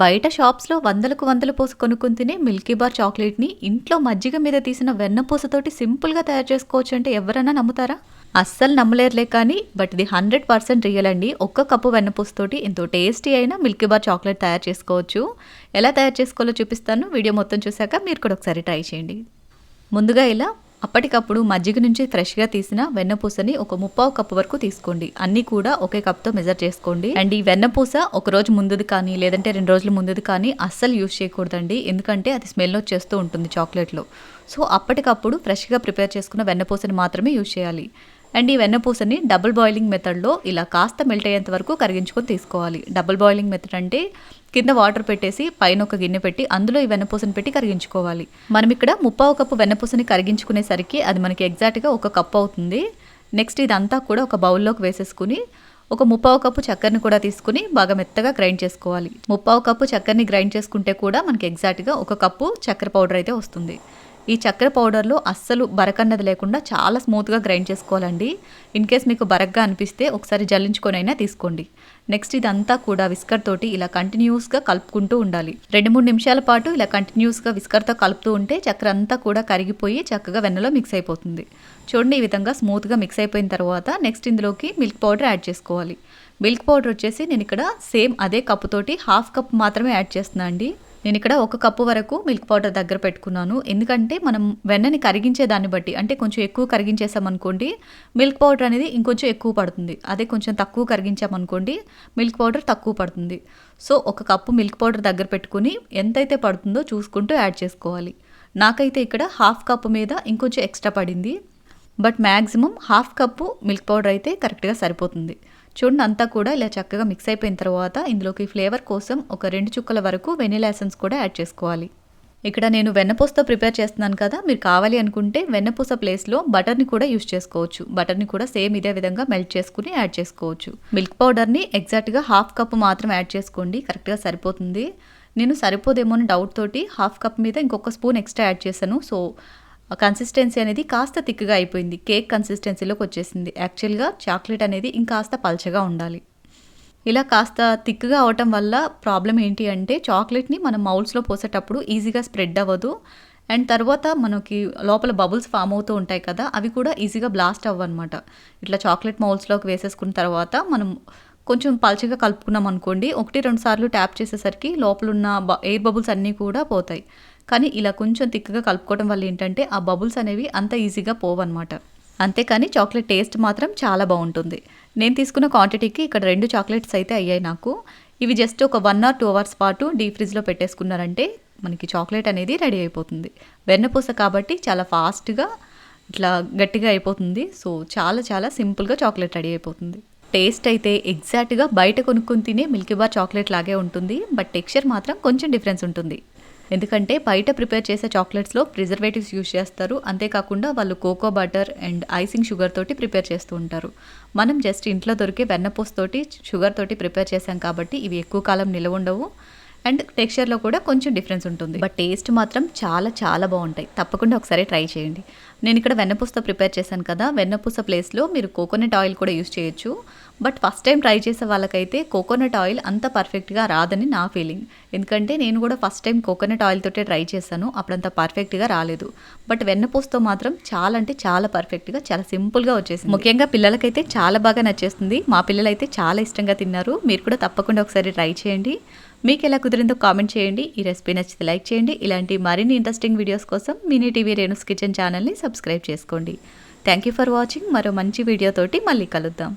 బయట షాప్స్లో వందలకు వందలు పోసి కొనుక్కుని తినే మిల్కీ బార్ చాక్లెట్ని ఇంట్లో మజ్జిగ మీద తీసిన వెన్నపూసతోటి సింపుల్గా తయారు చేసుకోవచ్చు అంటే ఎవరైనా నమ్ముతారా? అస్సలు నమ్మలేరులే కానీ బట్ ఇది హండ్రెడ్ పర్సెంట్ రియల్ అండి. ఒక్క కప్పు వెన్నపూసతోటి ఎంతో టేస్టీ అయిన మిల్కీ బార్ చాక్లెట్ తయారు చేసుకోవచ్చు. ఎలా తయారు చేసుకోవాలో చూపిస్తాను. వీడియో మొత్తం చూశాక మీరు కూడా ఒకసారి ట్రై చేయండి. ముందుగా ఇలా అప్పటికప్పుడు మజ్జిగ నుంచి ఫ్రెష్గా తీసిన వెన్నపూసని ఒక ముప్పావు కప్పు వరకు తీసుకోండి. అన్నీ కూడా ఒకే కప్తో మెజర్ చేసుకోండి. అండ్ ఈ వెన్నపూస ఒక రోజు ముందుది కానీ లేదంటే రెండు రోజుల ముందుది కానీ అస్సలు యూజ్ చేయకూడదండి. ఎందుకంటే అది స్మెల్ వచ్చేస్తూ ఉంటుంది చాక్లెట్లో. సో అప్పటికప్పుడు ఫ్రెష్గా ప్రిపేర్ చేసుకున్న వెన్నపూసని మాత్రమే యూజ్ చేయాలి. అండ్ ఈ వెన్నపూసని డబుల్ బాయిలింగ్ మెథడ్లో ఇలా కాస్త మెల్ట్ అయ్యేంత వరకు కరిగించుకొని తీసుకోవాలి. డబుల్ బాయిలింగ్ మెథడ్ అంటే కింద వాటర్ పెట్టేసి పైన ఒక గిన్నె పెట్టి అందులో ఈ వెన్నపూసని పెట్టి కరిగించుకోవాలి. మనం ఇక్కడ ముప్పావు కప్పు వెన్నపూసని కరిగించుకునేసరికి అది మనకి ఎగ్జాక్ట్గా ఒక కప్పు అవుతుంది. నెక్స్ట్ ఇదంతా కూడా ఒక బౌల్లోకి వేసేసుకుని ఒక ముప్పావు కప్పు చక్కెరని కూడా తీసుకుని బాగా మెత్తగా గ్రైండ్ చేసుకోవాలి. ముప్పావు కప్పు చక్కెరని గ్రైండ్ చేసుకుంటే కూడా మనకి ఎగ్జాక్ట్గా ఒక కప్పు చక్కెర పౌడర్ అయితే వస్తుంది. ఈ చక్కెర పౌడర్లో అస్సలు బరకన్నది లేకుండా చాలా స్మూత్గా గ్రైండ్ చేసుకోవాలండి. ఇన్ కేస్ మీకు బరగ్గా అనిపిస్తే ఒకసారి జల్లించుకొనైనా తీసుకోండి. నెక్స్ట్ ఇదంతా కూడా విస్కర్ తోటి ఇలా కంటిన్యూస్గా కలుపుకుంటూ ఉండాలి. రెండు మూడు నిమిషాల పాటు ఇలా కంటిన్యూస్గా విస్కర్తో కలుపుతూ ఉంటే చక్కెర అంతా కూడా కరిగిపోయి చక్కగా వెన్నలో మిక్స్ అయిపోతుంది. చూడండి ఈ విధంగా స్మూత్గా మిక్స్ అయిపోయిన తర్వాత నెక్స్ట్ ఇందులోకి మిల్క్ పౌడర్ యాడ్ చేసుకోవాలి. మిల్క్ పౌడర్ వచ్చేసి నేను ఇక్కడ సేమ్ అదే కప్పుతోటి హాఫ్ కప్ మాత్రమే యాడ్ చేస్తున్నా అండి నేను ఇక్కడ ఒక కప్పు వరకు మిల్క్ పౌడర్ దగ్గర పెట్టుకున్నాను. ఎందుకంటే మనం వెన్నని కరిగించే దాన్ని బట్టి అంటే కొంచెం ఎక్కువ కరిగించేసామనుకోండి మిల్క్ పౌడర్ అనేది ఇంకొంచెం ఎక్కువ పడుతుంది. అదే కొంచెం తక్కువ కరిగించామనుకోండి మిల్క్ పౌడర్ తక్కువ పడుతుంది. సో ఒక కప్పు మిల్క్ పౌడర్ దగ్గర పెట్టుకుని ఎంతైతే పడుతుందో చూసుకుంటూ యాడ్ చేసుకోవాలి. నాకైతే ఇక్కడ హాఫ్ కప్పు మీద ఇంకొంచెం ఎక్స్ట్రా పడింది. But maximum half cup milk powder అయితే కరెక్ట్గా సరిపోతుంది. చూడండి అంతా కూడా ఇలా చక్కగా మిక్స్ అయిపోయిన తర్వాత ఇందులోకి ఫ్లేవర్ కోసం ఒక రెండు చుక్కల వరకు వెనిలా ఎసెన్స్ కూడా యాడ్ చేసుకోవాలి. ఇక్కడ నేను వెన్నపూసతో ప్రిపేర్ చేస్తున్నాను కదా మీరు కావాలి అనుకుంటే వెన్నపూస ప్లేస్లో బటర్ని కూడా యూస్ చేసుకోవచ్చు. బటర్ని కూడా సేమ్ ఇదే విధంగా మెల్ట్ చేసుకుని యాడ్ చేసుకోవచ్చు. మిల్క్ పౌడర్ని ఎగ్జాక్ట్గా హాఫ్ కప్ మాత్రం యాడ్ చేసుకోండి కరెక్ట్గా సరిపోతుంది. నేను సరిపోదేమో అని డౌట్ తోటి హాఫ్ కప్ మీద ఇంకొక స్పూన్ ఎక్స్ట్రా యాడ్ చేశాను. సో కన్సిస్టెన్సీ అనేది కాస్త థిక్గా అయిపోయింది. కేక్ కన్సిస్టెన్సీలోకి వచ్చేసింది. యాక్చువల్గా చాక్లెట్ అనేది ఇంకాస్త పల్చగా ఉండాలి. ఇలా కాస్త థిక్గా అవటం వల్ల ప్రాబ్లం ఏంటి అంటే చాక్లెట్ని మనం మౌల్స్లో పోసేటప్పుడు ఈజీగా స్ప్రెడ్ అవ్వదు. అండ్ తర్వాత మనకి లోపల బబుల్స్ ఫామ్ అవుతూ ఉంటాయి కదా అవి కూడా ఈజీగా బ్లాస్ట్ అవ్వనమాట ఇట్లా చాక్లెట్ మౌల్స్లోకి వేసేసుకున్న తర్వాత మనం కొంచెం పల్చగా కలుపుకున్నాం అనుకోండి ఒకటి రెండు సార్లు ట్యాప్ చేసేసరికి లోపల ఉన్న ఎయిర్ బబుల్స్ అన్నీ కూడా పోతాయి. కానీ ఇలా కొంచెం తిక్కగా కలుపుకోవడం వల్ల ఏంటంటే ఆ బబుల్స్ అనేవి అంత ఈజీగా పోవన్నమాట. అంతేకాని చాక్లెట్ టేస్ట్ మాత్రం చాలా బాగుంటుంది. నేను తీసుకున్న క్వాంటిటీకి ఇక్కడ రెండు చాక్లెట్స్ అయితే అయ్యాయి నాకు. ఇవి జస్ట్ ఒక వన్ ఆర్ టూ అవర్స్ పాటు డీప్ ఫ్రిడ్జ్లో పెట్టేసుకున్నారంటే మనకి చాక్లెట్ అనేది రెడీ అయిపోతుంది. వెన్నపూస కాబట్టి చాలా ఫాస్ట్గా ఇట్లా గట్టిగా అయిపోతుంది. సో చాలా చాలా సింపుల్గా చాక్లెట్ రెడీ అయిపోతుంది. టేస్ట్ అయితే ఎగ్జాక్ట్గా బయట కొనుక్కొని తినే మిల్కీ బార్ చాక్లెట్ లాగే ఉంటుంది. బట్ టెక్స్చర్ మాత్రం కొంచెం డిఫరెన్స్ ఉంటుంది. ఎందుకంటే బయట ప్రిపేర్ చేసే చాక్లెట్స్లో ప్రిజర్వేటివ్స్ యూస్ చేస్తారు. అంతేకాకుండా వాళ్ళు cocoa butter and icing sugar తోటి ప్రిపేర్ చేస్తూ ఉంటారు. మనం జస్ట్ ఇంట్లో దొరికే వెన్నపూస్ తోటి షుగర్ తోటి ప్రిపేర్ చేసాం కాబట్టి ఇవి ఎక్కువ కాలం నిలవ ఉండవు. అండ్ టెక్స్చర్లో కూడా కొంచెం డిఫరెన్స్ ఉంటుంది. బట్ టేస్ట్ మాత్రం చాలా చాలా బాగుంటాయి. తప్పకుండా ఒకసారి ట్రై చేయండి. నేను ఇక్కడ వెన్నపూస ప్రిపేర్ చేశాను కదా. వెన్నపూస ప్లేస్లో మీరు కోకోనట్ ఆయిల్ కూడా యూస్ చేయొచ్చు. బట్ ఫస్ట్ టైం ట్రై చేసే వాళ్ళకైతే కోకోనట్ ఆయిల్ అంత పర్ఫెక్ట్గా రాదని నా ఫీలింగ్ ఎందుకంటే నేను కూడా ఫస్ట్ టైం కోకోనట్ ఆయిల్ తోటే ట్రై చేశాను. అప్పుడంత పర్ఫెక్ట్గా రాలేదు. బట్ వెన్నపూసతో మాత్రం చాలా అంటే చాలా పర్ఫెక్ట్గా చాలా సింపుల్గా వచ్చేసింది. ముఖ్యంగా పిల్లలకైతే చాలా బాగా నచ్చేస్తుంది. మా పిల్లలైతే చాలా ఇష్టంగా తిన్నారు. మీరు కూడా తప్పకుండా ఒకసారి ట్రై చేయండి. మీకు ఎలా కుదిరిందో కామెంట్ చేయండి. ఈ రెసిపీ నచ్చితే లైక్ చేయండి. ఇలాంటి మరిన్ని ఇంట్రెస్టింగ్ వీడియోస్ కోసం మినీ టీవీ రేణుస్ కిచెన్ ఛానల్ని సబ్స్క్రైబ్ చేసుకోండి. థ్యాంక్ యూ ఫర్ వాచింగ్ మరో మంచి వీడియోతోటి మళ్ళీ కలుద్దాం.